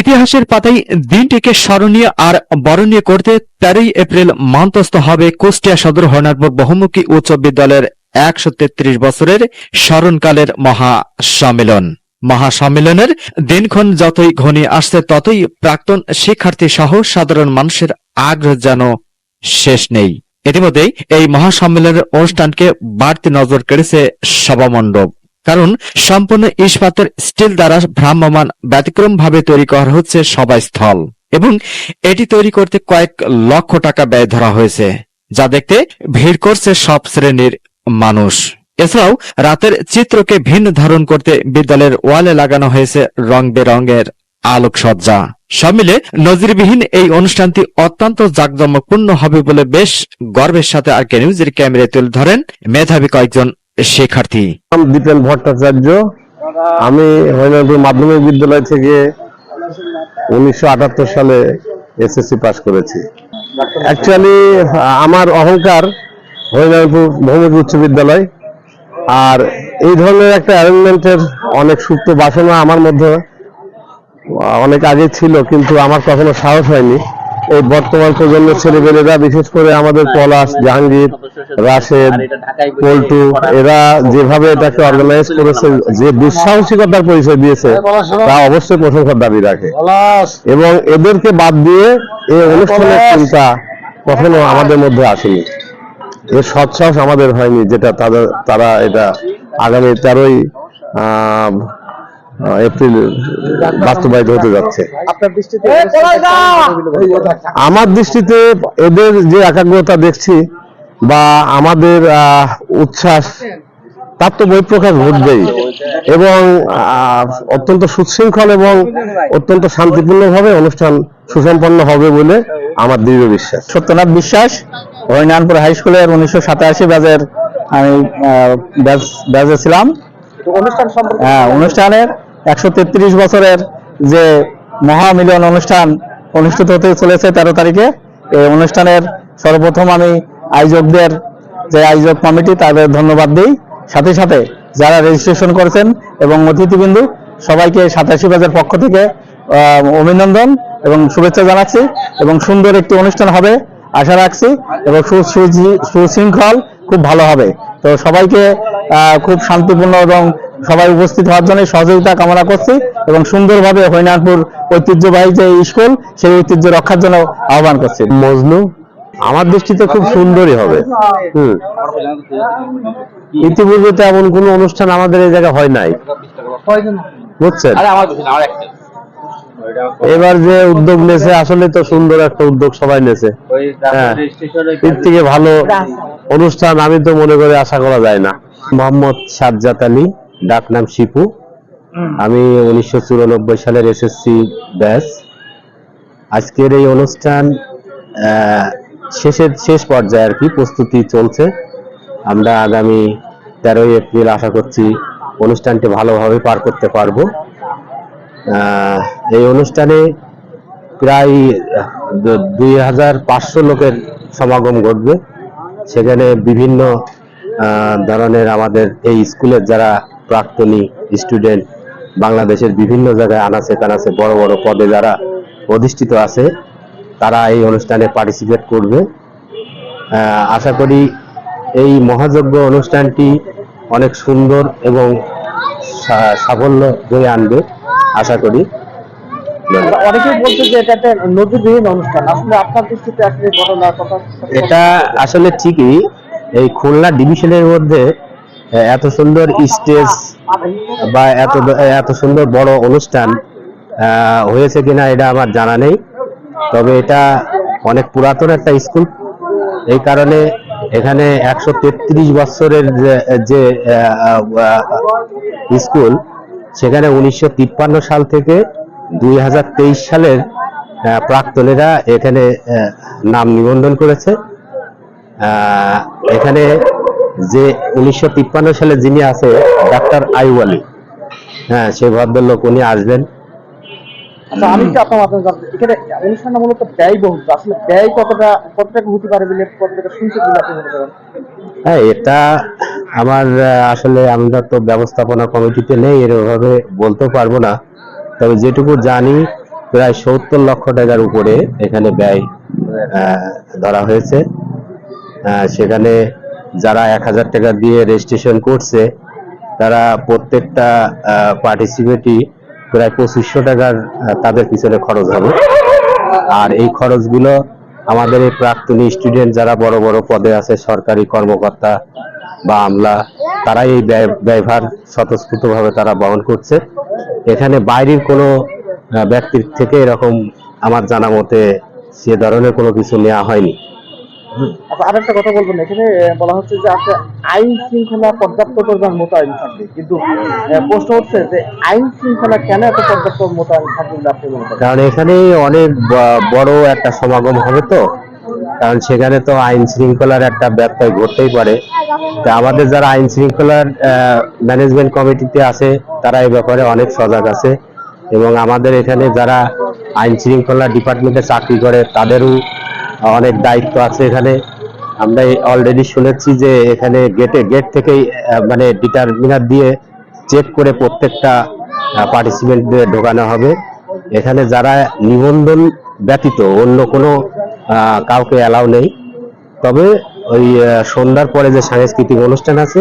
ইতিহাসের পাতায় দিনটিকে স্মরণীয় আর বরণীয় করতে তেরোই এপ্রিল মন্তস্থ হবে কুষ্টিয়া সদর হরনাথপুর বহুমুখী উচ্চ বিদ্যালয়ের একশো তেত্রিশ বছরের স্মরণকালের মহা সম্মেলন মহাসম্মেলনের দিনক্ষণ যতই ঘনিয়ে আসছে, ততই প্রাক্তন শিক্ষার্থী সহ সাধারণ মানুষের আগ্রহ যেন শেষ নেই। ইতিমধ্যেই এই মহাসম্মেলনের অনুষ্ঠানকে বাড়তি নজর কেড়েছে সভামণ্ডপ। কারণ সম্পূর্ণ ইস্পাতের স্টিল দ্বারা ভ্রাম্যমান ব্যতিক্রম ভাবে তৈরি করা হচ্ছে সভাস্থল। এবং এটি তৈরি করতে কয়েক লক্ষ টাকা ব্যয় ধরা হয়েছে, যা দেখতে ভিড় করছে সব শ্রেণির মানুষ। এছাড়াও রাতের চিত্রকে ভিন্ন ধারণ করতে বিদ্যালয়ের ওয়ালে লাগানো হয়েছে রং বেরঙের আলোকসজ্জা। সব মিলে নজিরবিহীন এই অনুষ্ঠানটি অত্যন্ত জাঁকজমকপূর্ণ হবে বলে বেশ গর্বের সাথে আর কে নিউজের ক্যামেরায় তুলে ধরেন মেধাবী কয়েকজন শিক্ষার্থী। দীপেন ভট্টাচার্য। আমি হরিনাথপুর মাধ্যমিক বিদ্যালয় থেকে উনিশশো আটাত্তর সালে এসএসসি পাস করেছি। অ্যাকচুয়ালি আমার অহংকার হরিনাথপুর বহুমুখী উচ্চ বিদ্যালয়। আর এই ধরনের একটা অ্যারেঞ্জমেন্টের অনেক সুপ্ত বাসনা আমার মধ্যে অনেক আগে ছিল, কিন্তু আমার কখনো সাহস হয়নি। এই বর্তমান প্রজন্মের ছেলেমেয়েরা বিশেষ করে আমাদের পলাশ জাহাঙ্গীর রাশেদ পল্টু এরা যেভাবে এটাকে অর্গানাইজ করেছে যে দুঃসাহসিকতার পরিচয় দিয়েছে তা অবশ্যই প্রশংসার দাবি রাখে। এবং এদেরকে বাদ দিয়ে এই অনুষ্ঠানের চিন্তা কখনো আমাদের মধ্যে আসেনি। এর সৎসাহস আমাদের হয়নি যেটা তাদের তারা এটা আগামী তেরোই এপ্রিল বাস্তবায়িত হতে যাচ্ছে। আমার দৃষ্টিতে এদের যে একাগ্রতা দেখছি বা আমাদের উচ্ছ্বাস তার তো বহিঃপ্রকাশ ঘটবেই। এবং অত্যন্ত সুশৃঙ্খল এবং অত্যন্ত শান্তিপূর্ণভাবে অনুষ্ঠান সুসম্পন্ন হবে বলে আমার দৃঢ় বিশ্বাস। সত্যনাথ বিশ্বাস হরিনানপুর হাই স্কুলের উনিশশো সাতাশি ব্যাচের আমি আহ, ব্যাচ ব্যাচে ছিলাম। অনুষ্ঠান হ্যাঁ অনুষ্ঠানের একশো তেত্রিশ বছরের যে মহামিলন অনুষ্ঠান অনুষ্ঠিত হতে চলেছে তেরো তারিখে, এই অনুষ্ঠানের সর্বপ্রথম আমি আয়োজকদের, যে আয়োজক কমিটি তাদের ধন্যবাদ দিই। সাথে সাথে যারা রেজিস্ট্রেশন করেছেন এবং অতিথিবিন্দু, সবাইকে সাতাশি বাজার পক্ষ থেকে অভিনন্দন এবং শুভেচ্ছা জানাচ্ছি এবং সুন্দর একটি অনুষ্ঠান হবে, আশা রাখছি এবং সুশৃঙ্খল, খুব ভালো হবে। তো সবাইকে খুব শান্তিপূর্ণ এবং সবাই উপস্থিত হওয়ার জন্য সহযোগিতা কামনা করছি এবং সুন্দরভাবে হরিনাথপুর ঐতিহ্যবাহী যে স্কুল সেই ঐতিহ্য রক্ষার জন্য আহ্বান করছি। মজনু আমার দৃষ্টিতে খুব সুন্দরই হবে। হুম। ইতিপূর্বে তো এমন কোনো অনুষ্ঠান আমাদের এই জায়গায় হয় নাই। বুঝছেন? এবার যে উদ্যোগ নেছে আসলে তো সুন্দর একটা উদ্যোগ সবাই নেছে। হ্যাঁ। এর থেকে ভালো অনুষ্ঠান আমি তো মনে করি আশা করা যায় না। মোহাম্মদ সাজ্জাদ আলী। ডাক নাম শিপু। আমি উনিশশো চুরানব্বই সালের এসএসসি ব্যাচ। আজকের এই অনুষ্ঠান শেষের শেষ পর্যায়ে আর কি প্রস্তুতি চলছে। আমরা আগামী তেরোই এপ্রিল আশা করছি অনুষ্ঠানটি ভালোভাবে পার করতে পারব। এই অনুষ্ঠানে প্রায় দুই হাজার পাঁচশো লোকের সমাগম ঘটবে। সেখানে বিভিন্ন ধরনের আমাদের এই স্কুলের যারা প্রাক্তনী স্টুডেন্ট বাংলাদেশের বিভিন্ন জায়গায় আনাচে কানাচে বড় বড় পদে যারা অধিষ্ঠিত আছে তারা এই অনুষ্ঠানে পার্টিসিপেট করবে। আশা করি এই মহাযজ্ঞ অনুষ্ঠানটি অনেক সুন্দর এবং সাফল্য বয়ে আনবে আশা করি। অনেকেই বলছে যে এটা একটা নজিরবিহীন অনুষ্ঠান। আসলে আপনার দৃষ্টিতে আসলে কথা? এটা আসলে ঠিকই। এই খুলনা ডিভিশনের মধ্যে এত সুন্দর স্টেজ বা এত এত সুন্দর বড় অনুষ্ঠান হয়েছে কিনা এটা আমার জানা নেই। তবে এটা অনেক পুরাতন একটা স্কুল। এই কারণে এখানে একশো তেত্রিশ বছরের যে- স্কুল, সেখানে উনিশশো তিপ্পান্ন সাল থেকে দুই হাজার তেইশ সালের প্রাক্তনেরা এখানে নাম নিবন্ধন করেছে। এখানে যে উনিশশো তিপ্পান্ন সালে যিনি আছে ডাক্তার আইওয়ালি। হ্যাঁ সে ভদ্রলোক উনি আসবেন। আচ্ছা আমি একটু আপনার মাধ্যমে জানতে এখানে অনুষ্ঠানটা মূলত ব্যয়বহুল আসলে ব্যয় কতটা কত হতে পারে বলে কতটা শুনছে বলে আপনি মনে করেন? হ্যাঁ এটা আমার আসলে আমরা তো ব্যবস্থাপনা কমিটিতে নেই এরভাবে বলতে পারব না। তবে যেটুকু জানি প্রায় সত্তর লক্ষ টাকার উপরে এখানে ব্যয় ধরা হয়েছে। সেখানে যারা এক হাজার টাকা দিয়ে রেজিস্ট্রেশন করছে, তারা প্রত্যেকটা পার্টিসিপেটই প্রায় পঁচিশশো টাকার তাদের পিছনে খরচ হবে। আর এই খরচগুলো আমাদের এই প্রাক্তনী স্টুডেন্ট যারা বড় বড় পদে আছে, সরকারি কর্মকর্তা বা আমলা, তারাই এই ব্যয়- ব্যয়ভার স্বতঃস্ফূর্তভাবে তারা বহন করছে। এখানে বাইরের কোনো ব্যক্তির থেকে এরকম আমার জানা মতে সে ধরনের কোনো কিছু নেওয়া হয়নি। আচ্ছা আরেকটা কথা বলবেন এখানে বলা হচ্ছে যে আইন শৃঙ্খলা পর্যাপ্ত পরিমাণ মোতায়েন থাকবে। কিন্তু প্রশ্ন হচ্ছে যে আইন শৃঙ্খলা কেন এত পর্যাপ্ত মোতায়েন থাকবে আপনি কারণ এখানে অনেক বড় একটা সমাগম হবে তো। কারণ সেখানে তো আইন শৃঙ্খলার একটা ব্যত্যয় ঘটতেই পারে। তা আমাদের যারা আইন শৃঙ্খলার ম্যানেজমেন্ট কমিটিতে আছে তারা এই ব্যাপারে অনেক সজাগ আছে। এবং আমাদের এখানে যারা আইন শৃঙ্খলা ডিপার্টমেন্টে চাকরি করে তাদেরও অনেক দায়িত্ব আছে এখানে। আমরা অলরেডি শুনেছি যে এখানে গেটে গেট থেকেই মানে ডিটারমিনার দিয়ে চেক করে প্রত্যেকটা পার্টিসিপেন্টদের ঢোকানো হবে। এখানে যারা নিবন্ধন ব্যতীত অন্য কোনো কাউকে অ্যালাউ নেই। তবে ওই সন্ধ্যার পরে যে সাংস্কৃতিক অনুষ্ঠান আছে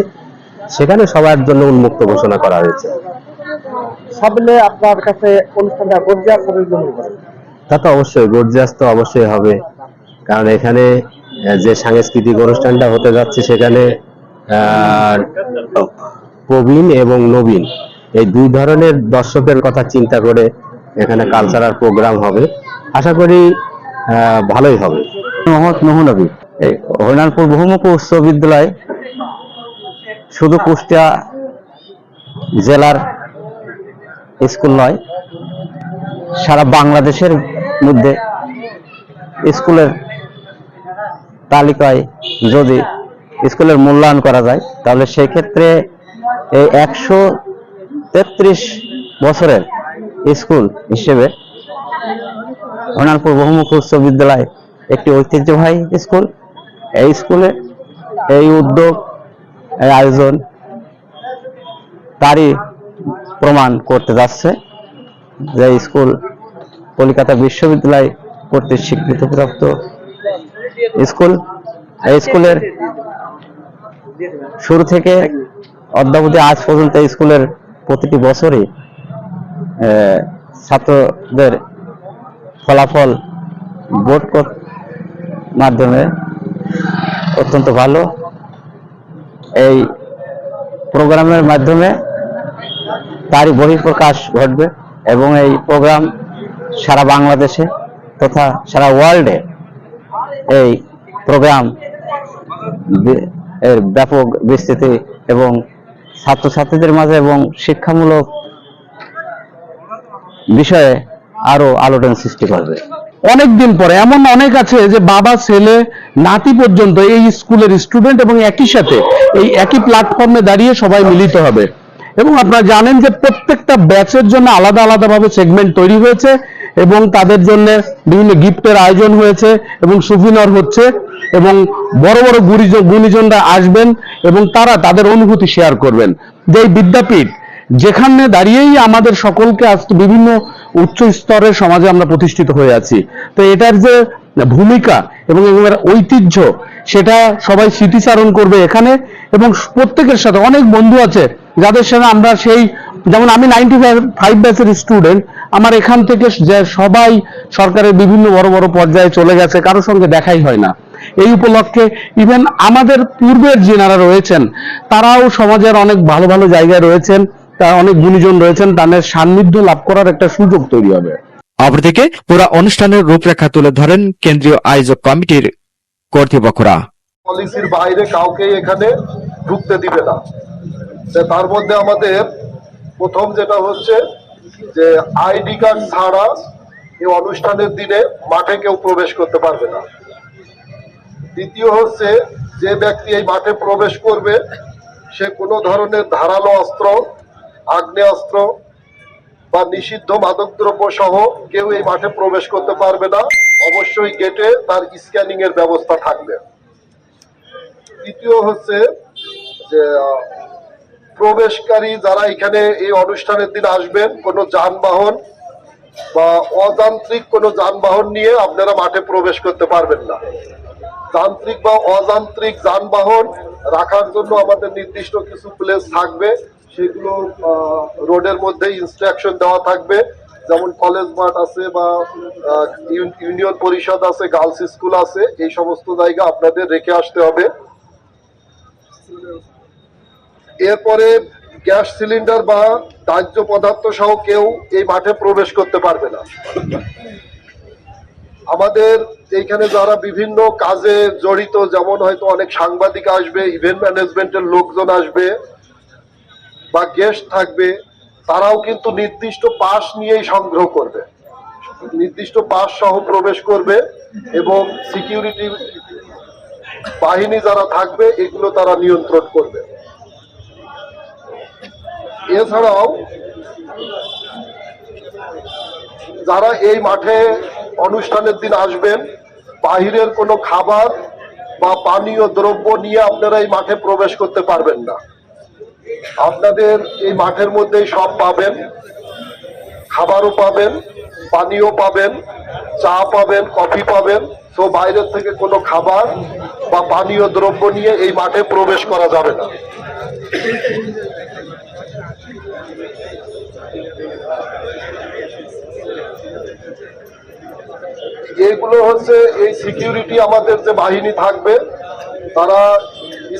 সেখানে সবার জন্য উন্মুক্ত ঘোষণা করা হয়েছে। আপনার কাছে অনুষ্ঠানটা গর্জিয়াস হবে তা তো অবশ্যই গর্জিয়াস তো অবশ্যই হবে। কারণ এখানে যে সাংস্কৃতিক অনুষ্ঠানটা হতে যাচ্ছে সেখানে প্রবীণ এবং নবীন। এই দুই ধরনের দর্শকের কথা চিন্তা করে এখানে কালচারাল প্রোগ্রাম হবে। আশা করি ভালোই হবে। মোহাম্মদ বহুমুখ উচ্চ বিদ্যালয়, শুধু কুষ্টিয়া জেলার স্কুল নয়, সারা বাংলাদেশের মধ্যে স্কুলের তালিকায় যদি স্কুলের মূল্যায়ন করা যায়, তাহলে সেই ক্ষেত্রে এই একশো তেত্রিশ বছরের স্কুল হিসেবে হরিনালপুর বহুমুখ উচ্চ বিদ্যালয় একটি ঐতিহ্যবাহী স্কুল। এই স্কুলে এই উদ্যোগ, এই আয়োজন তারই প্রমাণ করতে যাচ্ছে যে স্কুল কলকাতা বিশ্ববিদ্যালয় কর্তৃক স্বীকৃতিপ্রাপ্ত স্কুল? স্কুলের শুরু থেকে অদ্যাবধি আজ পর্যন্ত স্কুলের প্রতিটি বছরই ছাত্রদের ফলাফল বোর্ড মাধ্যমে অত্যন্ত ভালো। এই প্রোগ্রামের মাধ্যমে তারই বহিঃপ্রকাশ ঘটবে এবং এই প্রোগ্রাম সারা বাংলাদেশে তথা সারা ওয়ার্ল্ডে এই প্রোগ্রাম এর ব্যাপক বিস্তৃতি এবং ছাত্রছাত্রীদের মাঝে এবং শিক্ষামূলক বিষয়ে আরও আলোড়ন সৃষ্টি করবে। অনেক দিন পরে, এমন অনেক আছে যে বাবা, ছেলে, নাতি পর্যন্ত এই স্কুলের স্টুডেন্ট এবং একই সাথে এই একই প্ল্যাটফর্মে দাঁড়িয়ে সবাই মিলিত হবে। এবং আপনারা জানেন যে প্রত্যেকটা ব্যাচের জন্য আলাদা আলাদাভাবে সেগমেন্ট তৈরি হয়েছে। এবং তাদের জন্য বিভিন্ন গিফটের আয়োজন হয়েছে এবং সুফিনর হচ্ছে এবং বড় বড় গুণীজন গুণীজনরা আসবেন এবং তারা তাদের অনুভূতি শেয়ার করবেন। যে বিদ্যাপীঠ, যেখানে দাঁড়িয়েই আমাদের সকলকে আজকে বিভিন্ন উচ্চ স্তরের সমাজে আমরা প্রতিষ্ঠিত হয়ে আছি। তো এটার যে ভূমিকা এবং ঐতিহ্য, সেটা সবাই স্মৃতিচারণ করবে এখানে এবং প্রত্যেকের সাথে অনেক বন্ধু আছে যাদের সাথে আমরা সেই যেমন আমি নাইনটি ফাইভ ব্যাচের স্টুডেন্ট আমার এখান থেকে যে সবাই সরকারের বিভিন্ন বড় বড় পর্যায়ে চলে গেছে কারোর সঙ্গে দেখাই হয় না। এই উপলক্ষে ইভেন আমাদের পূর্বের যেনারা রয়েছেন তারাও সমাজের অনেক ভালো ভালো জায়গায় রয়েছেন তা অনেক গুণীজন রয়েছেন তাদের সান্নিধ্য লাভ করার একটা সুযোগ তৈরি হবে। অপরদিকে পুরো অনুষ্ঠানের রূপরেখা তুলে ধরেন কেন্দ্রীয় আয়োজক কমিটির কর্তৃপক্ষরা। পলিসির বাইরে কাউকে এখানে ঢুকতে দিবে না। তার মধ্যে আমাদের প্রথম যেটা হচ্ছে যে আইডি কার্ড ছাড়া এই অনুষ্ঠানের দিনে মাঠে কেউ প্রবেশ করতে পারবে না। দ্বিতীয় হচ্ছে যে ব্যক্তি এই মাঠে প্রবেশ করবে, সে কোনো ধরনের ধারালো অস্ত্র, আগ্নেয়াস্ত্র বা নিষিদ্ধ মাদকদ্রব্য সহ কেউ এই মাঠে প্রবেশ করতে পারবে না। অবশ্যই গেটে তার স্ক্যানিং এর ব্যবস্থা থাকবে। তৃতীয় হচ্ছে যে প্রবেশকারী যারা এখানে এই অনুষ্ঠানের দিন আসবেন, কোনো যানবাহন বা অযান্ত্রিক কোনো যানবাহন নিয়ে আপনারা মাঠে প্রবেশ করতে পারবেন না। যান্ত্রিক বা অযান্ত্রিক যানবাহন রাখার জন্য আমাদের নির্দিষ্ট কিছু প্লেস থাকবে। সেগুলো রোডের মধ্যে ইনস্ট্রাকশন দেওয়া থাকবে। যেমন কলেজ মাঠ আছে বা ইউন- ইউনিয়ন পরিষদ আছে গার্লস স্কুল আছে, এই সমস্ত জায়গা আপনাদের রেখে আসতে হবে। এরপরে গ্যাস সিলিন্ডার বা দাহ্য পদার্থ সহ কেউ এই মাঠে প্রবেশ করতে পারবে না। আমাদের এইখানে যারা বিভিন্ন কাজে জড়িত, যেমন হয়তো অনেক সাংবাদিক আসবে ইভেন্ট ম্যানেজমেন্টের লোকজন আসবে বা গেস্ট থাকবে, তারাও কিন্তু নির্দিষ্ট পাস নিয়েই সংগ্রহ করবে। নির্দিষ্ট পাস সহ প্রবেশ করবে এবং সিকিউরিটি বাহিনী যারা থাকবে, এগুলো তারা নিয়ন্ত্রণ করবে। এছাড়াও যারা এই মাঠে অনুষ্ঠানের দিন আসবেন, বাহিরের কোনো খাবার বা পানীয় দ্রব্য নিয়ে আপনারা এই মাঠে প্রবেশ করতে পারবেন না। আপনাদের এই মাঠের মধ্যেই সব পাবেন, খাবারও পাবেন, পানীয় পাবেন, চা পাবেন, কফি পাবেন। তো বাইরের থেকে কোনো খাবার বা পানীয় দ্রব্য নিয়ে এই মাঠে প্রবেশ করা যাবে না। এইগুলো হচ্ছে এই সিকিউরিটি আমাদের যে বাহিনী থাকবে, তারা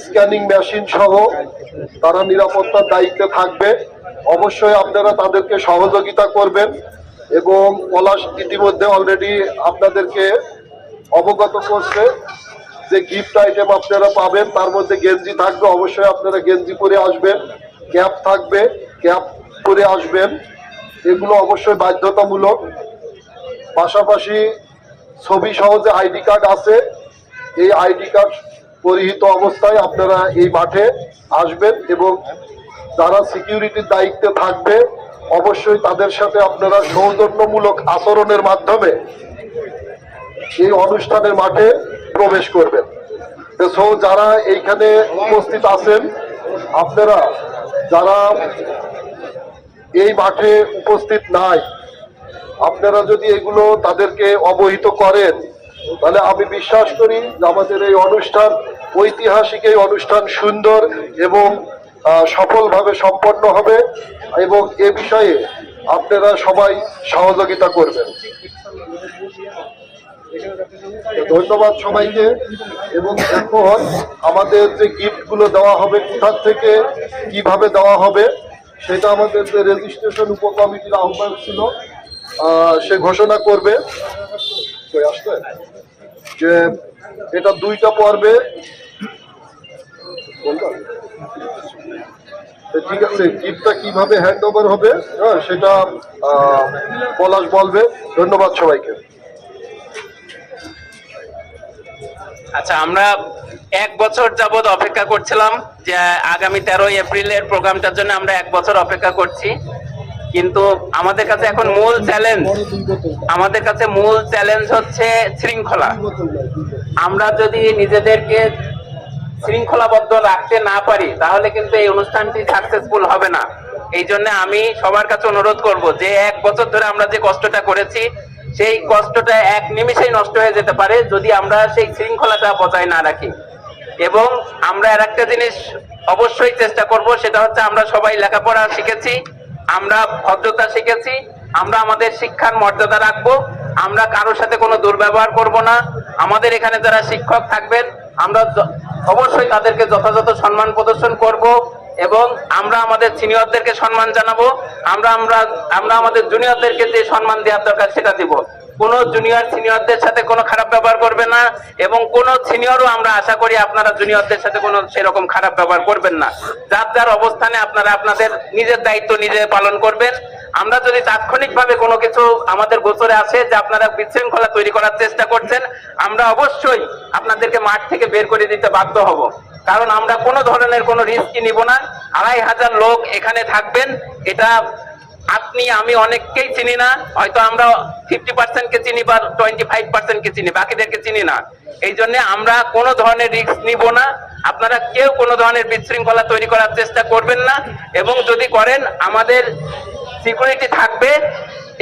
স্ক্যানিং মেশিন সহ তারা নিরাপত্তার দায়িত্বে থাকবে। অবশ্যই আপনারা তাদেরকে সহযোগিতা করবেন এবং পলাশ ইতিমধ্যে অলরেডি আপনাদেরকে অবগত করছে যে গিফট আইটেম আপনারা পাবেন, তার মধ্যে গেঞ্জি থাকবে, অবশ্যই আপনারা গেঞ্জি পরে আসবেন, ক্যাপ থাকবে, ক্যাপ পরে আসবেন। এগুলো অবশ্যই বাধ্যতামূলক। পাশাপাশি ছবি সহ যে আইডি কার্ড আছে। এই আইডি কার্ড পরিহিত অবস্থায় আপনারা এই মাঠে আসবেন এবং যারা সিকিউরিটির দায়িত্বে থাকবে, অবশ্যই তাদের সাথে আপনারা সৌজন্যমূলক আচরণের মাধ্যমে এই অনুষ্ঠানের মাঠে প্রবেশ করবেন। সো যারা এইখানে উপস্থিত আছেন, আপনারা যারা এই মাঠে উপস্থিত নাই আপনারা যদি এগুলো তাদেরকে অবহিত করেন, তাহলে আমি বিশ্বাস করি যে আমাদের এই অনুষ্ঠান ঐতিহাসিক এই অনুষ্ঠান সুন্দর এবং সফলভাবে সম্পন্ন হবে এবং এ বিষয়ে আপনারা সবাই সহযোগিতা করবেন। ধন্যবাদ সবাইকে এবং এখন আমাদের যে গিফটগুলো দেওয়া হবে কোথার থেকে কীভাবে দেওয়া হবে, সেটা আমাদের যে রেজিস্ট্রেশন উপকমিটির আহ্বায়ক ছিল সে ঘোষণা করবে যে এটা দুইটা পর্বে ঠিক আছে, গিফটটা কীভাবে হ্যান্ড ওভার হবে হ্যাঁ সেটা পলাশ বলবে। ধন্যবাদ সবাইকে। আচ্ছা আমরা এক বছর যাবৎ অপেক্ষা করছিলাম যে আগামী তেরোই এপ্রিলের প্রোগ্রামটার জন্য আমরা এক বছর অপেক্ষা করছি। কিন্তু আমাদের কাছে এখন মূল চ্যালেঞ্জ আমাদের কাছে মূল চ্যালেঞ্জ হচ্ছে শৃঙ্খলা। আমরা যদি নিজেদেরকে শৃঙ্খলাবদ্ধ রাখতে না পারি, তাহলে কিন্তু এই অনুষ্ঠানটি সাকসেসফুল হবে না। এই জন্য আমি সবার কাছে অনুরোধ করব যে এক বছর ধরে আমরা যে কষ্টটা করেছি, সেই কষ্টটা এক নিমিষেই নষ্ট হয়ে যেতে পারে যদি আমরা সেই শৃঙ্খলাটা বজায় না রাখি। এবং আমরা আর একটা জিনিস অবশ্যই চেষ্টা করব, সেটা হচ্ছে আমরা সবাই লেখাপড়া শিখেছি। আমরা ভদ্রতা শিখেছি, আমরা আমাদের শিক্ষার মর্যাদা রাখব, আমরা কারোর সাথে কোনো দুর্ব্যবহার করব না। আমাদের এখানে যারা শিক্ষক থাকবেন, আমরা অবশ্যই তাদেরকে যথাযথ সম্মান প্রদর্শন করব। এবং আমরা আমাদের সিনিয়রদেরকে সম্মান জানাব। আমরা আমরা আমরা আমাদের জুনিয়রদেরকে যে সম্মান দেওয়ার দরকার সেটা দিব। কোন জুনিয়র সিনিয়রদের সাথে কোনো খারাপ ব্যবহার করবে না এবং কোন সিনিয়রও আমরা আশা করি আপনারা জুনিয়রদের সাথে কোনো সেরকম খারাপ ব্যবহার করবেন না। যার যার অবস্থানে আপনারা আপনাদের নিজের দায়িত্ব নিজে পালন করবেন। আমরা যদি তাৎক্ষণিকভাবে কোনো কিছু আমাদের গোচরে আসে যে আপনারা বিশৃঙ্খলা তৈরি করার চেষ্টা করছেন, আমরা অবশ্যই আপনাদেরকে মাঠ থেকে বের করে দিতে বাধ্য হব। কারণ আমরা কোনো ধরনের কোনো রিস্কই নিব না। আড়াই হাজার লোক এখানে থাকবেন। এটা আপনি, আমি অনেককেই চিনি না। হয়তো আমরা ফিফটি পার্সেন্টকে চিনি বা টোয়েন্টি ফাইভ পার্সেন্টকে চিনি, বাকিদেরকে চিনি না। এই জন্য আমরা কোনো ধরনের রিস্ক নিব না। আপনারা কেউ কোনো ধরনের বিশৃঙ্খলা তৈরি করার চেষ্টা করবেন না। এবং যদি করেন, আমাদের সিকিউরিটি থাকবে।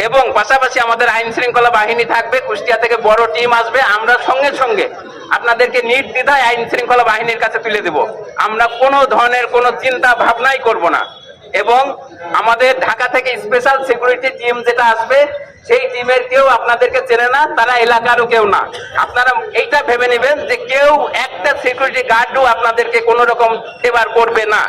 এবং পাশাপাশি আমাদের আইন শৃঙ্খলা বাহিনী থাকবে, কুষ্টিয়া থেকে বড় টিম আসবে। আমরা সঙ্গে সঙ্গে আপনাদেরকে নির্দ্বিধায় আইন শৃঙ্খলা বাহিনীর কাছে তুলে দেব। আমরা কোনো ধরনের কোনো চিন্তা ভাবনাই করব না। এবং আমাদের ঢাকা থেকে স্পেশাল সিকিউরিটি টিম যেটা আসবে, সেই টিমের কেউ আপনাদেরকে চেনে না, তারা এলাকারও কেউ না। আপনারা এইটা ভেবে নেবেন যে কেউ একটা সিকিউরিটি গার্ডও আপনাদেরকে কোনো রকম ফেভার করবে না।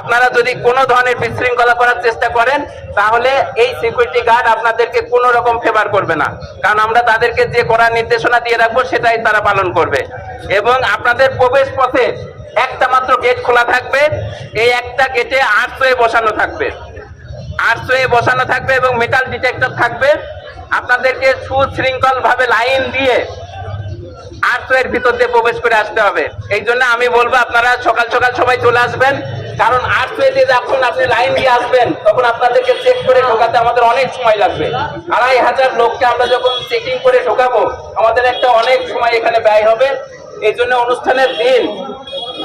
আপনারা যদি কোনো ধরনের বিশৃঙ্খলা করার চেষ্টা করেন, তাহলে এই সিকিউরিটি গার্ড আপনাদেরকে কোনো রকম ফেভার করবে না। কারণ আমরা তাদেরকে যে করার নির্দেশনা দিয়ে রাখব, সেটাই তারা পালন করবে। এবং আপনাদের প্রবেশ পথে একটা মাত্র গেট খোলা থাকবে। এই একটা গেটে আটশো বসানো থাকবে। আটশো বসানো থাকবে এবং মেটাল ডিটেক্টর থাকবে। আপনাদেরকে সুশৃঙ্খল ভাবে লাইন দিয়ে আটশো ভিতর দিয়ে প্রবেশ করে আসতে হবে। এই জন্য আমি বলব, আপনারা সকাল সকাল সবাই চলে আসবেন। কারণ আটশো দিয়ে যখন আপনি লাইন দিয়ে আসবেন, তখন আপনাদেরকে চেক করে ঢোকাতে আমাদের অনেক সময় লাগবে। আড়াই হাজার লোককে আমরা যখন চেকিং করে ঢোকাবো, আমাদের একটা অনেক সময় এখানে ব্যয় হবে। এই জন্য অনুষ্ঠানের দিন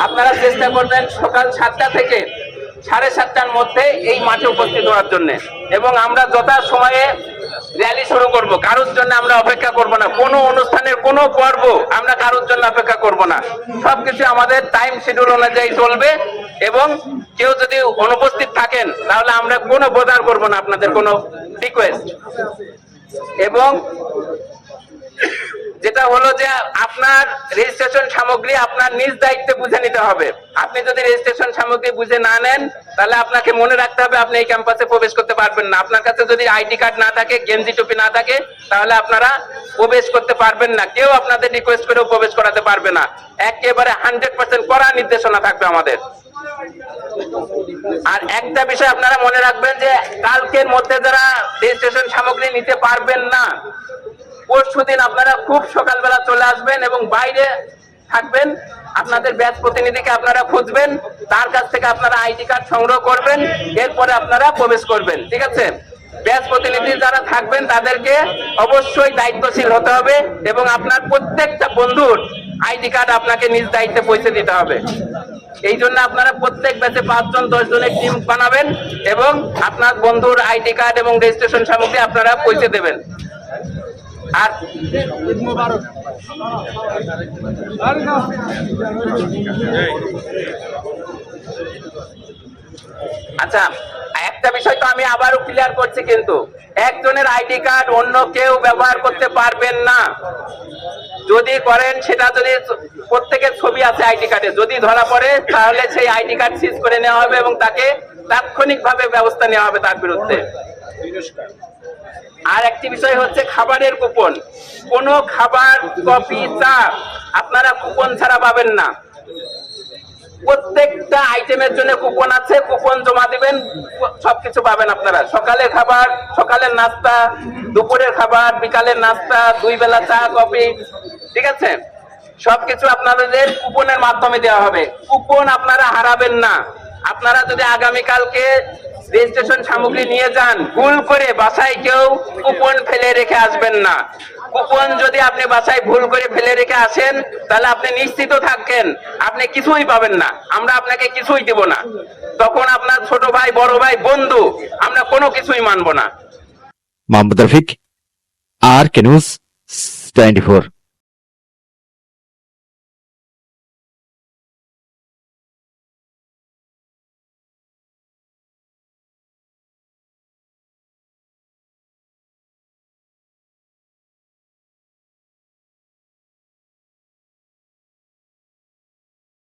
আপনারা চেষ্টা করবেন সকাল সাতটা থেকে সাড়ে সাতটার মধ্যে এই মাঠে উপস্থিত হওয়ার জন্য। এবং আমরা যথা সময়ে র্যালি শুরু করব। কারোর জন্য আমরা অপেক্ষা করব না। কোনো অনুষ্ঠানের কোনো পর্ব আমরা কারোর জন্য অপেক্ষা করব না। সবকিছু আমাদের টাইম শিডিউল অনুযায়ী চলবে এবং কেউ যদি অনুপস্থিত থাকেন, তাহলে আমরা কোনো বোধার করব না। আপনাদের কোনো রিকোয়েস্ট এবং যেটা হলো যে আপনার রেজিস্ট্রেশন সামগ্রী আপনার নিজ দায়িত্বে বুঝে নিতে হবে। আপনি যদি রেজিস্ট্রেশন সামগ্রী বুঝে না নেন, তাহলে আপনাকে মনে রাখতে হবে আপনি এই ক্যাম্পাসে প্রবেশ করতে পারবেন না। আপনার কাছে যদি আইডি কার্ড না থাকে গেঞ্জি টুপি না থাকে, তাহলে আপনারা প্রবেশ করতে পারবেন না। কেউ আপনাদের রিকোয়েস্ট করেও প্রবেশ করাতে পারবে না। একেবারে হান্ড্রেড পার্সেন্ট কড়া নির্দেশনা থাকবে আমাদের। আর একটা বিষয় আপনারা মনে রাখবেন যে, কালকের মধ্যে যারা রেজিস্ট্রেশন সামগ্রী নিতে পারবেন না পরশু দিন আপনারা খুব সকালবেলা চলে আসবেন এবং বাইরে থাকবেন। আপনাদের ব্যাচ প্রতিনিধিকে আপনারা খুঁজবেন, তার কাছ থেকে আপনারা আইডি কার্ড সংগ্রহ করবেন, এরপরে আপনারা প্রবেশ করবেন, ঠিক আছে? ব্যাচ প্রতিনিধি যারা থাকবেন, তাদেরকে অবশ্যই দায়িত্বশীল হতে হবে এবং আপনার প্রত্যেকটা বন্ধুর আইডি কার্ড আপনাকে নিজ দায়িত্বে পৌঁছে দিতে হবে। এই জন্য আপনারা প্রত্যেক ব্যাচে পাঁচজন দশ জনের টিম বানাবেন এবং আপনার বন্ধুর আইডি কার্ড এবং রেজিস্ট্রেশন সামগ্রী আপনারা পৌঁছে দেবেন। আর আচ্ছা একটা বিষয় তো আমি আবারও ক্লিয়ার করছি কিন্তু, একজনের আইডি কার্ড অন্য কেউ ব্যবহার করতে পারবেন না। যদি করেন, সেটা যদি প্রত্যেকের ছবি আছে আইডি কার্ডে। যদি ধরা পড়ে, তাহলে সেই আইডি কার্ড সিজ করে নেওয়া হবে এবং তাকে তাৎক্ষণিকভাবে ব্যবস্থা নেওয়া হবে তার বিরুদ্ধে। আর একটি বিষয় হচ্ছে খাবারের কুপন। কোন খাবার কফি চা আপনারা কুপন ছাড়া পাবেন না। প্রত্যেকটা আইটেমের জন্য কুপন আছে, কুপন জমা দিবেন, সবকিছু পাবেন আপনারা। সকালের খাবার, সকালের নাস্তা, দুপুরের খাবার, বিকালের নাস্তা, দুই বেলা চা, কফি, ঠিক আছে? সবকিছু আপনাদের কুপনের মাধ্যমে দেওয়া হবে। কুপন আপনারা হারাবেন না। আপনারা যদি আগামীকালকে রেজিস্ট্রেশন সামগ্রী নিয়ে যান ভুল করে বাসায় কেউ কুপন ফেলে রেখে আসবেন না। কুপন যদি আপনি বাসায় ভুল করে ফেলে রেখে আসেন তাহলে আপনি নিশ্চিত থাকেন আপনি কিছুই পাবেন না। আমরা আপনাকে কিছুই দিব না। তখন আপনার ছোট ভাই বড় ভাই বন্ধু আমরা কোনো কিছুই মানব না। Mohammad Rafiq R K news twenty four.